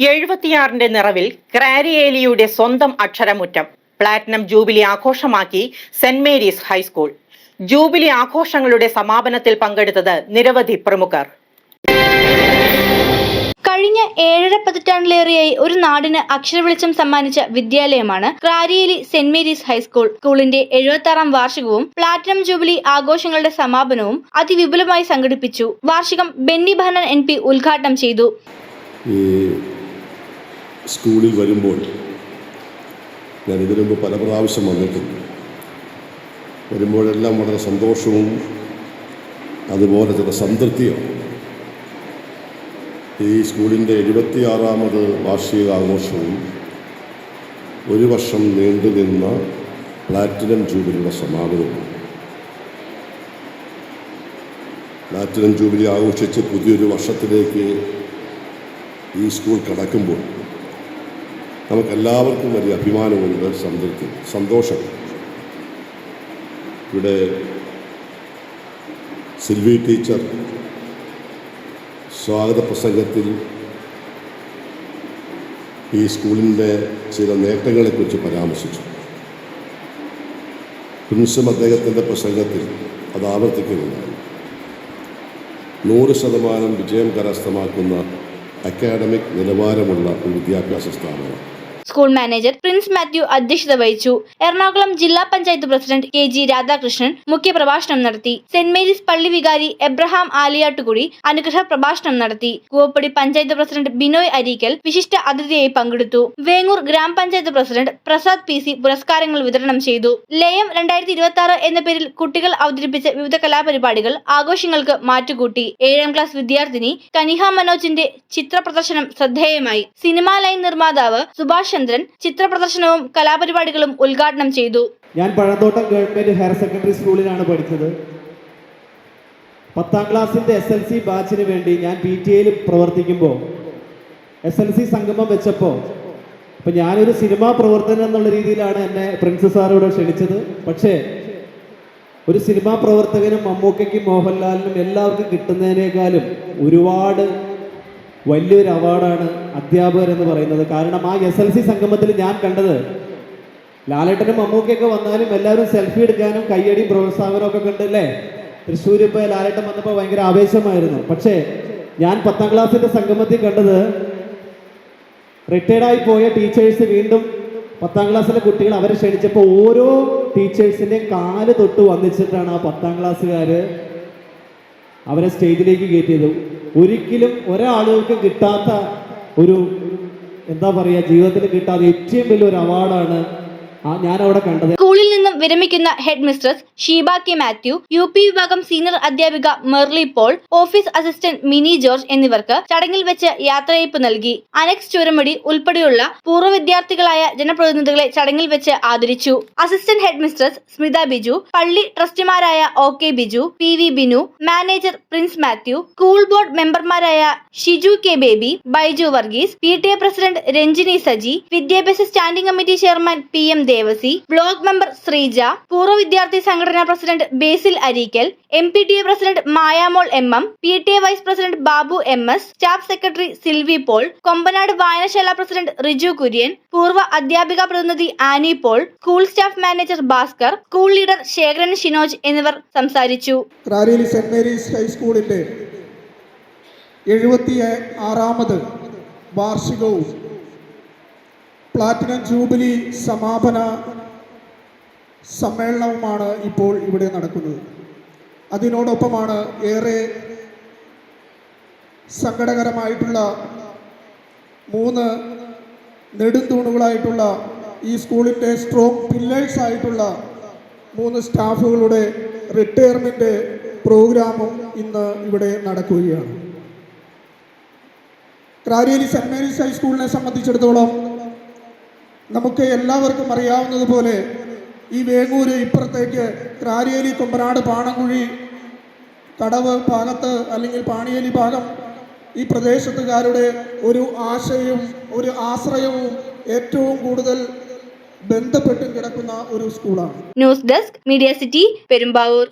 എഴുപത്തിയാറിന്റെ നിറവിൽ ക്രാരിയേലിയുടെ സ്വന്തം അക്ഷരമുറ്റം platinum jubilee ആഘോഷമാക്കി saint Mary's high school. Jubilee ആഘോഷങ്ങളുടെ സമാപനത്തിൽ പങ്കെടുത്തത് നിരവധി പ്രമുഖർ. കഴിഞ്ഞ ഏഴര പതിറ്റാണ്ടിലേറെയായി ഒരു നാടിന് അക്ഷരവെളിച്ചം സമ്മാനിച്ച വിദ്യാലയമാണ് Krariyeli saint Mary's high school. സ്കൂളിന്റെ എഴുപത്തി ആറാം വാർഷികവും പ്ലാറ്റിനം ജൂബിലി ആഘോഷങ്ങളുടെ സമാപനവും അതിവിപുലമായി സംഘടിപ്പിച്ചു. വാർഷികം ബെന്നി ബഹനൻ എൻ പി ഉദ്ഘാടനം ചെയ്തു. സ്കൂളിൽ വരുമ്പോൾ ഞാൻ ഇതിനു മുമ്പ് പല പ്രാവശ്യം വന്നിട്ടുണ്ട്. വരുമ്പോഴെല്ലാം വളരെ സന്തോഷവും അതുപോലെ ചില സംതൃപ്തിയും. ഈ സ്കൂളിന്റെ എഴുപത്തിയാറാമത് വാർഷിക ആഘോഷവും ഒരു വർഷം നീണ്ടു നിന്ന പ്ലാറ്റിനം ജൂബിലിയുടെ സമാപനവും. പ്ലാറ്റിനം ജൂബിലി ആഘോഷിച്ച് പുതിയൊരു വർഷത്തിലേക്ക് ഈ സ്കൂൾ കടക്കുമ്പോൾ നമുക്കെല്ലാവർക്കും വലിയ അഭിമാനമുണ്ട് സംതൃപ്തി സന്തോഷം. ഇവിടെ സിൽവി ടീച്ചർ സ്വാഗത പ്രസംഗത്തിൽ ഈ സ്കൂളിന്റെ ചില നേട്ടങ്ങളെക്കുറിച്ച് പരാമർശിച്ചു. പ്രിൻസും അദ്ദേഹത്തിന്റെ പ്രസംഗത്തിൽ അത് ആവർത്തിക്കുന്നുണ്ടായി. നൂറ് ശതമാനം വിജയം കരസ്ഥമാക്കുന്ന അക്കാഡമിക് നിലവാരമുള്ള ഒരു വിദ്യാഭ്യാസ സ്ഥാപനം. സ്കൂൾ മാനേജർ പ്രിൻസ് മാത്യു അധ്യക്ഷത വഹിച്ചു. എറണാകുളം ജില്ലാ panchayat president K G Radhakrishnan മുഖ്യപ്രഭാഷണം നടത്തി. സെന്റ് മേരീസ് പള്ളി വികാരി എബ്രഹാം ആലിയാട്ടുകുടി അനുഗ്രഹ പ്രഭാഷണം നടത്തി. കൂവപ്പടി പഞ്ചായത്ത് പ്രസിഡന്റ് ബിനോയ് അരീക്കൽ വിശിഷ്ട അതിഥിയായി പങ്കെടുത്തു. വേങ്ങൂർ ഗ്രാമപഞ്ചായത്ത് പ്രസിഡന്റ് പ്രസാദ് പി സി പുരസ്കാരങ്ങൾ വിതരണം ചെയ്തു. ലയം രണ്ടായിരത്തി ഇരുപത്തി ആറ് എന്ന പേരിൽ കുട്ടികൾ അവതരിപ്പിച്ച വിവിധ കലാപരിപാടികൾ ആഘോഷങ്ങൾക്ക് മാറ്റുകൂട്ടി. ഏഴാം ക്ലാസ് വിദ്യാർത്ഥിനി കനിഹ മനോജിന്റെ ചിത്ര പ്രദർശനം ശ്രദ്ധേയമായി. സിനിമാ ലൈൻ നിർമ്മാതാവ് സുഭാഷ് ചന്ദ്രൻ ചിത്രപ്രദർശനവും കലാപരിപാടികളും ഉദ്ഘാടനം ചെയ്തു. ഞാൻ പഴന്തോട്ടം ഗവൺമെന്റ് ഹയർ സെക്കൻഡറി സ്കൂളിലാണ് പഠിച്ചത്. പത്താം ക്ലാസ്സിന്റെ എസ് എൽ സി ബാച്ചിന് വേണ്ടി ഞാൻ പി ടി എയിൽ പ്രവർത്തിക്കുമ്പോൾ എസ് എൽ സി സംഗമം വെച്ചപ്പോൾ ഇപ്പം ഞാനൊരു സിനിമാ പ്രവർത്തനം എന്നുള്ള രീതിയിലാണ് എന്നെ പ്രിൻസ് സാറോട് ക്ഷണിച്ചത്. പക്ഷേ ഒരു സിനിമാ പ്രവർത്തകനും മമ്മൂക്കയ്ക്കും മോഹൻലാലിനും എല്ലാവർക്കും കിട്ടുന്നതിനേക്കാളും ഒരുപാട് വലിയൊരു അവാർഡാണ് അധ്യാപകർ എന്ന് പറയുന്നത്. കാരണം ആ എസ് എൽ സി സംഗമത്തിൽ ഞാൻ കണ്ടത് ലാലേട്ടനും മമ്മൂക്കൊക്കെ വന്നാലും എല്ലാവരും സെൽഫി എടുക്കാനും കയ്യടിയും പ്രോത്സാഹനവും ഒക്കെ കണ്ടല്ലേ തൃശ്ശൂർ ഇപ്പോൾ ലാലേട്ടൻ വന്നപ്പോൾ ഭയങ്കര ആവേശമായിരുന്നു. പക്ഷേ ഞാൻ പത്താം ക്ലാസ്സിന്റെ സംഗമത്തിൽ കണ്ടത് റിട്ടയർഡായി പോയ ടീച്ചേഴ്സ് വീണ്ടും പത്താം ക്ലാസ്സിലെ കുട്ടികൾ അവരെ ക്ഷണിച്ചപ്പോൾ ഓരോ ടീച്ചേഴ്സിന്റെയും കാൽ തൊട്ട് വന്നിച്ചിട്ടാണ് ആ പത്താം ക്ലാസ്സുകാർ അവരെ സ്റ്റേജിലേക്ക് കയറ്റിയത്. ഒരിക്കലും ഒരാളുകൾക്കും കിട്ടാത്ത ഒരു എന്താ പറയുക ജീവിതത്തിൽ കിട്ടാത്ത ഏറ്റവും വലിയൊരു അവാർഡാണ് സ്കൂളിൽ നിന്നും വിരമിക്കുന്ന head mistress Sheeba K Mathew U P വിഭാഗം സീനിയർ അധ്യാപിക മെർലി പോൾ ഓഫീസ് അസിസ്റ്റന്റ് മിനി ജോർജ് എന്നിവർക്ക് ചടങ്ങിൽ വെച്ച് യാത്രയയപ്പ് നൽകി. അനക്സ് ചുരമടി ഉൾപ്പെടെയുള്ള പൂർവ വിദ്യാർത്ഥികളായ ജനപ്രതിനിധികളെ ചടങ്ങിൽ വെച്ച് ആദരിച്ചു. Assistant head mistress Smitha Biju പള്ളി ട്രസ്റ്റിമാരായ O K Biju P V Binu manager Prince Mathew school board മെമ്പർമാരായ Shiju K Baby Baiju Varghese P T A president Ranjini Saji വിദ്യാഭ്യാസ standing committee chairman P M Devassy block member Sreeja പൂർവ വിദ്യാർത്ഥി സംഘടനാ president Basil Areekal M P T A president Mayamol M M P T A vice president Babu M S staff secretary Silvi Paul Kombanad വായനശാല president Riju Kurian പൂർവ അധ്യാപിക പ്രതിനിധി Annie Paul school staff manager Bhaskar school leader Sekharan Shinoj എന്നിവർ സംസാരിച്ചു. Saint Mary's ഹൈസ്കൂളിന്റെ വാർഷികവും platinum jubilee സമാപന സമ്മേളനവുമാണ് ഇപ്പോൾ ഇവിടെ നടക്കുന്നത്. അതിനോടൊപ്പമാണ് ഏറെ സങ്കടകരമായിട്ടുള്ള മൂന്ന് നെടുന്തൂണുകളായിട്ടുള്ള ഈ സ്കൂളിന്റെ സ്ട്രോങ് പില്ലേഴ്സ് ആയിട്ടുള്ള മൂന്ന് സ്റ്റാഫുകളുടെ റിട്ടയർമെന്റ് പ്രോഗ്രാമും ഇന്ന് ഇവിടെ നടക്കുകയാണ്. ക്രാരിയേലി സെന്റ് മേരീസ് ഹൈസ്കൂളിനെ സംബന്ധിച്ചിടത്തോളം നമുക്ക് എല്ലാവർക്കും അറിയാവുന്നതുപോലെ ഈ വേങ്ങൂര് ഇപ്പുറത്തേക്ക് ക്രാരിയേലി കൊമ്പനാട് പാണങ്കുഴി കടവ് ഭാഗത്ത് അല്ലെങ്കിൽ പാണിയേലി ഭാഗം ഈ പ്രദേശത്തുകാരുടെ ഒരു ആശയവും ഒരു ആശ്രയവും ഏറ്റവും കൂടുതൽ ബന്ധപ്പെട്ട് കിടക്കുന്ന ഒരു സ്കൂളാണ്. News desk media city Perumbavoor.